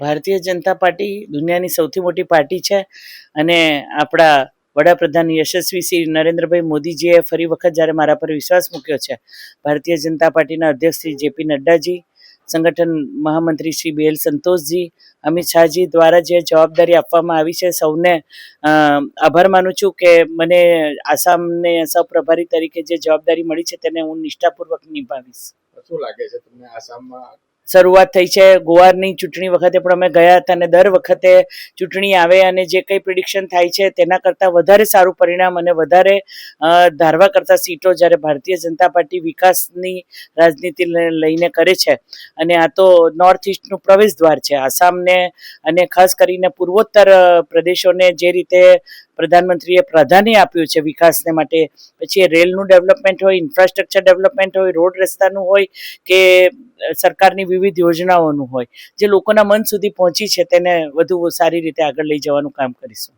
Bharatiya Janata party દુનિયાની સૌથી મોટી પાર્ટી છે અને આપણા વડાપ્રધાન યશસ્વી શ્રી નરેન્દ્રભાઈ મોદીજીએ ફરી વખત જ્યારે મારા પર વિશ્વાસ મૂક્યો છે, ભારતીય જનતા પાર્ટીના અધ્યક્ષ શ્રી જેપી નડ્ડાજી, સંગઠન મહામંત્રી શ્રી બેલ સંતોષજી, અમિત શાહજી દ્વારા જે જવાબદારી આપવામાં આવી છે, સૌને આભાર માનું છું કે મને આસામને સહપ્રભારી તરીકે જે જવાબદારી મળી છે તેને હું નિષ્ઠાપૂર્વક નિભાવીશ. શું લાગે છે તમને આસામમાં શરૂઆત થઈ છે. ગોવાની ચૂંટણી વખતે પણ અમે ગયા હતા અને દર વખતે ચૂંટણી આવે અને જે કંઈ પ્રિડિક્શન થાય છે તેના કરતાં વધારે સારું પરિણામ અને વધારે ધારવા કરતાં સીટો જ્યારે ભારતીય જનતા પાર્ટી વિકાસની રાજનીતિ લઈને કરે છે. અને આ તો નોર્થ ઇસ્ટનું પ્રવેશ દ્વાર છે. આસામને અને ખાસ કરીને પૂર્વોત્તર પ્રદેશોને જે રીતે પ્રધાનમંત્રીએ પ્રાધાન્ય આપ્યું છે વિકાસને માટે. પછી રેલનું ડેવલપમેન્ટ હોય, ઇન્ફ્રાસ્ટ્રક્ચર ડેવલપમેન્ટ હોય, રોડ રસ્તાનું હોય કે સરકારની વિવિધ યોજનાઓનું હોય. જે લોકોના મન સુધી પહોંચી છે તેને વધુ સારી રીતે આગળ લઈ જવાનું કામ કરીશું.